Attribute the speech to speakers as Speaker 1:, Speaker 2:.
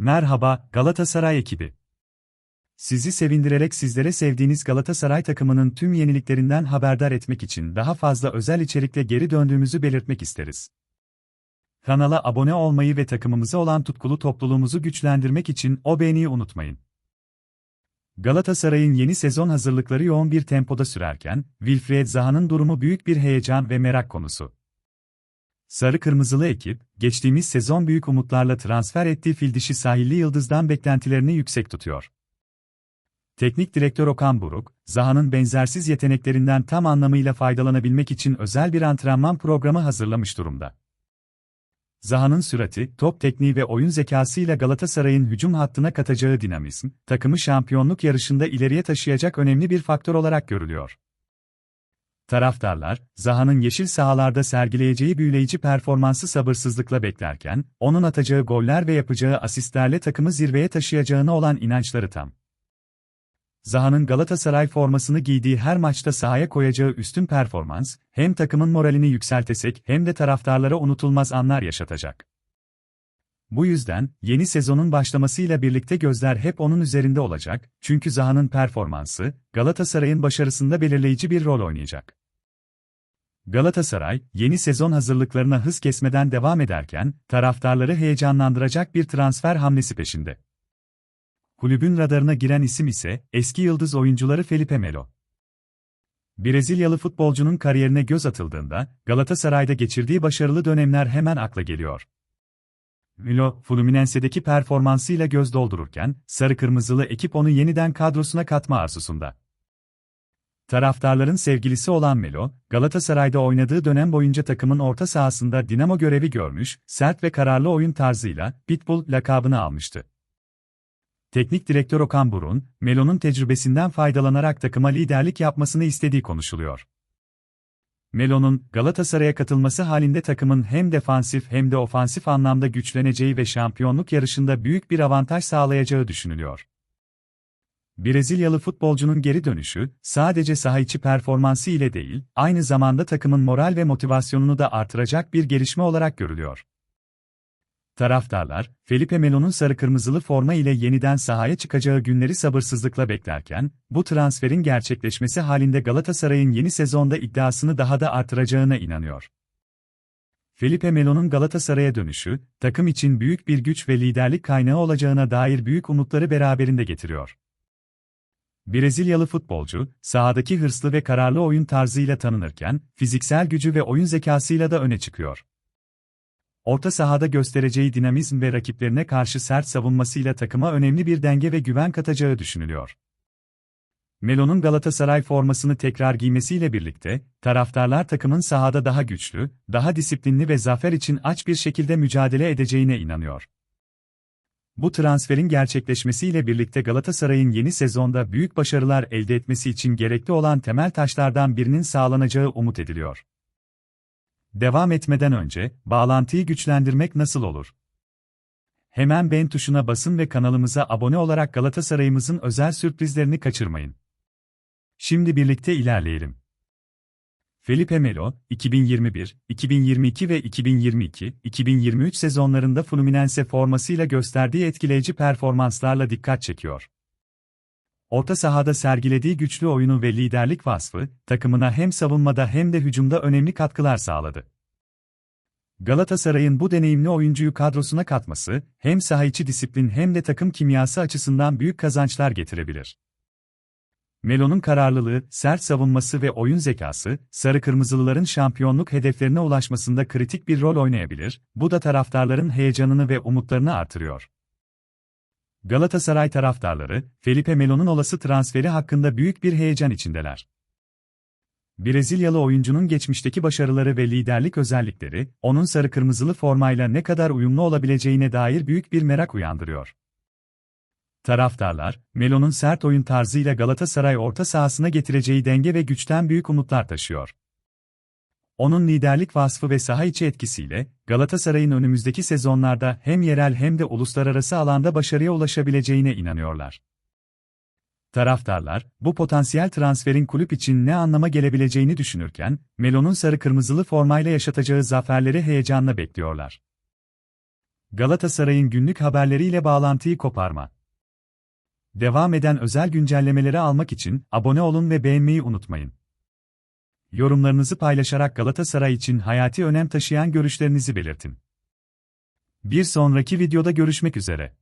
Speaker 1: Merhaba, Galatasaray ekibi. Sizi sevindirerek sizlere sevdiğiniz Galatasaray takımının tüm yeniliklerinden haberdar etmek için daha fazla özel içerikle geri döndüğümüzü belirtmek isteriz. Kanala abone olmayı ve takımımıza olan tutkulu topluluğumuzu güçlendirmek için o beğeniyi unutmayın. Galatasaray'ın yeni sezon hazırlıkları yoğun bir tempoda sürerken, Wilfried Zaha'nın durumu büyük bir heyecan ve merak konusu. Sarı Kırmızılı ekip, geçtiğimiz sezon büyük umutlarla transfer ettiği fildişi sahilli yıldızdan beklentilerini yüksek tutuyor. Teknik direktör Okan Buruk, Zaha'nın benzersiz yeteneklerinden tam anlamıyla faydalanabilmek için özel bir antrenman programı hazırlamış durumda. Zaha'nın sürati, top tekniği ve oyun zekasıyla Galatasaray'ın hücum hattına katacağı dinamizm, takımı şampiyonluk yarışında ileriye taşıyacak önemli bir faktör olarak görülüyor. Taraftarlar, Zaha'nın yeşil sahalarda sergileyeceği büyüleyici performansı sabırsızlıkla beklerken, onun atacağı goller ve yapacağı asistlerle takımı zirveye taşıyacağına olan inançları tam. Zaha'nın Galatasaray formasını giydiği her maçta sahaya koyacağı üstün performans, hem takımın moralini yükseltecek hem de taraftarlara unutulmaz anlar yaşatacak. Bu yüzden, yeni sezonun başlamasıyla birlikte gözler hep onun üzerinde olacak, çünkü Zaha'nın performansı, Galatasaray'ın başarısında belirleyici bir rol oynayacak. Galatasaray, yeni sezon hazırlıklarına hız kesmeden devam ederken, taraftarları heyecanlandıracak bir transfer hamlesi peşinde. Kulübün radarına giren isim ise, eski yıldız oyuncuları Felipe Melo. Brezilyalı futbolcunun kariyerine göz atıldığında, Galatasaray'da geçirdiği başarılı dönemler hemen akla geliyor. Milo, Fluminense'deki performansıyla göz doldururken, sarı kırmızılı ekip onu yeniden kadrosuna katma arzusunda. Taraftarların sevgilisi olan Melo, Galatasaray'da oynadığı dönem boyunca takımın orta sahasında dinamo görevi görmüş, sert ve kararlı oyun tarzıyla Pitbull lakabını almıştı. Teknik direktör Okan Burun, Melo'nun tecrübesinden faydalanarak takıma liderlik yapmasını istediği konuşuluyor. Melo'nun Galatasaray'a katılması halinde takımın hem defansif hem de ofansif anlamda güçleneceği ve şampiyonluk yarışında büyük bir avantaj sağlayacağı düşünülüyor. Brezilyalı futbolcunun geri dönüşü, sadece saha içi performansı ile değil, aynı zamanda takımın moral ve motivasyonunu da artıracak bir gelişme olarak görülüyor. Taraftarlar, Felipe Melo'nun sarı kırmızılı forma ile yeniden sahaya çıkacağı günleri sabırsızlıkla beklerken, bu transferin gerçekleşmesi halinde Galatasaray'ın yeni sezonda iddiasını daha da artıracağına inanıyor. Felipe Melo'nun Galatasaray'a dönüşü, takım için büyük bir güç ve liderlik kaynağı olacağına dair büyük umutları beraberinde getiriyor. Brezilyalı futbolcu, sahadaki hırslı ve kararlı oyun tarzıyla tanınırken, fiziksel gücü ve oyun zekasıyla da öne çıkıyor. Orta sahada göstereceği dinamizm ve rakiplerine karşı sert savunmasıyla takıma önemli bir denge ve güven katacağı düşünülüyor. Melo'nun Galatasaray formasını tekrar giymesiyle birlikte, taraftarlar takımın sahada daha güçlü, daha disiplinli ve zafer için aç bir şekilde mücadele edeceğine inanıyor. Bu transferin gerçekleşmesiyle birlikte Galatasaray'ın yeni sezonda büyük başarılar elde etmesi için gerekli olan temel taşlardan birinin sağlanacağı umut ediliyor. Devam etmeden önce, bağlantıyı güçlendirmek nasıl olur? Hemen beğen tuşuna basın ve kanalımıza abone olarak Galatasaray'ımızın özel sürprizlerini kaçırmayın. Şimdi birlikte ilerleyelim. Felipe Melo, 2021, 2022 ve 2022-2023 sezonlarında Fluminense formasıyla gösterdiği etkileyici performanslarla dikkat çekiyor. Orta sahada sergilediği güçlü oyunu ve liderlik vasfı, takımına hem savunmada hem de hücumda önemli katkılar sağladı. Galatasaray'ın bu deneyimli oyuncuyu kadrosuna katması, hem saha içi disiplin hem de takım kimyası açısından büyük kazançlar getirebilir. Melo'nun kararlılığı, sert savunması ve oyun zekası, sarı kırmızılıların şampiyonluk hedeflerine ulaşmasında kritik bir rol oynayabilir, bu da taraftarların heyecanını ve umutlarını artırıyor. Galatasaray taraftarları, Felipe Melo'nun olası transferi hakkında büyük bir heyecan içindeler. Brezilyalı oyuncunun geçmişteki başarıları ve liderlik özellikleri, onun sarı kırmızılı formayla ne kadar uyumlu olabileceğine dair büyük bir merak uyandırıyor. Taraftarlar, Melo'nun sert oyun tarzıyla Galatasaray orta sahasına getireceği denge ve güçten büyük umutlar taşıyor. Onun liderlik vasfı ve saha içi etkisiyle, Galatasaray'ın önümüzdeki sezonlarda hem yerel hem de uluslararası alanda başarıya ulaşabileceğine inanıyorlar. Taraftarlar, bu potansiyel transferin kulüp için ne anlama gelebileceğini düşünürken, Melo'nun sarı kırmızılı formayla yaşatacağı zaferleri heyecanla bekliyorlar. Galatasaray'ın günlük haberleriyle bağlantıyı koparma. Devam eden özel güncellemeleri almak için abone olun ve beğenmeyi unutmayın. Yorumlarınızı paylaşarak Galatasaray için hayati önem taşıyan görüşlerinizi belirtin. Bir sonraki videoda görüşmek üzere.